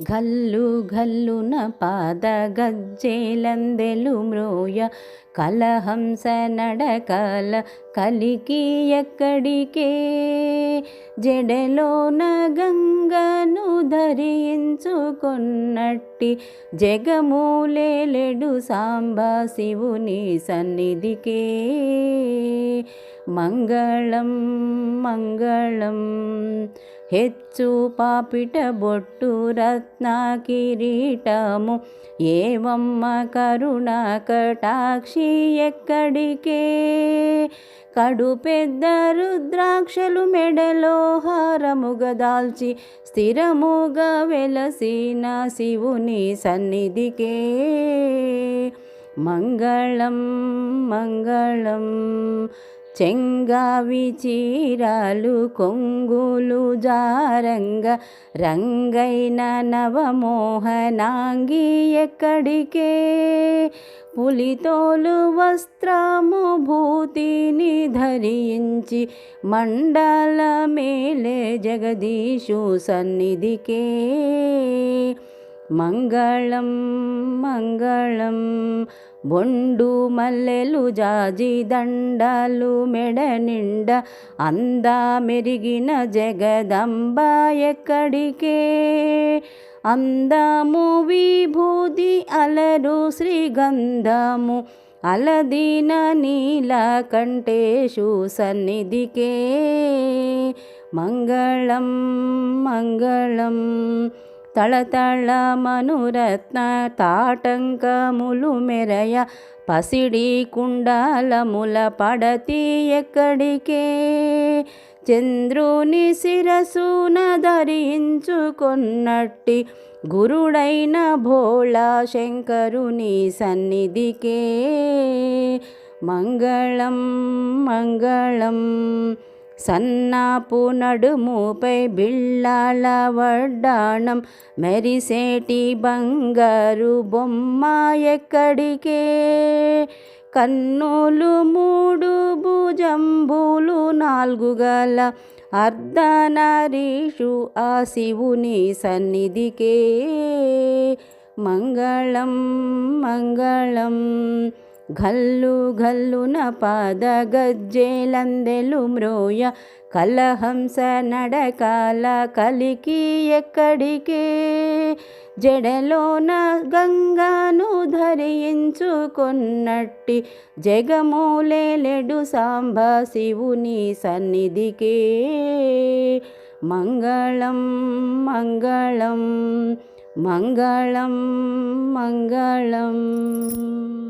గల్లు గల్లున పాద గజ్జేలందెలు మ్రోయ కలహంస నడకల కలికి ఎక్కడికే? జడలోన గంగను ధరించుకున్నట్టి జగమూలేలెడు సాంబ శివుని సన్నిధికే. మంగళం మంగళం హెచ్చు పాపిట బొట్టు రత్న కిరీటము. ఏవమ్మ కరుణ కటాక్షి ఎక్కడికే? కడు పెద్ద రుద్రాక్షలు మెడలో హారముగా దాల్చి స్థిరముగా వెలసిన శివుని సన్నిధికే. మంగళం మంగళం చెంగావి చీరాలు కొంగులు జారంగ రంగైన నవమోహనాంగి ఎక్కడికే? పులితోలు వస్త్రము భూతిని ధరించి మండల మేలే జగదీశు సన్నిధికే. మంగళం మంగళం. బొండు మల్లెలు జాజి దండలు మెడ నిండ అందా మెరిగిన జగదంబ ఎక్కడికే? అందము విభూతి అలరు శ్రీగంధము అలదిన నీల కంటేషు సన్నిధికే. మంగళం మంగళం. తళతళ మనురత్న తాటంకములు మెరయ పసిడి కుండాలముల పడతి ఎక్కడికే? చంద్రుని శిరసున ధరించుకొన్నట్టి గురుడైన భోళా శంకరుని సన్నిధికే. మంగళం మంగళం సన్నాపు నడుముపై బిళ్ళాల వడ్డాణం మెరిసేటి బంగారు బొమ్మ ఎక్కడికే? కన్నులు మూడు భుజంబులు నాలుగు గల అర్ధనరీషు ఆ శివుని సన్నిధికే. మంగళం మంగళం గల్లు గల్లున పాద గజ్జేలందెలు మ్రోయ కలహంస నడకాల కలికి ఎక్కడికే? జడలోన గంగాను ధరించుకున్నట్టి జగమూలేలెడు సాంబ శివుని సన్నిధికే. మంగళం మంగళం మంగళం మంగళం.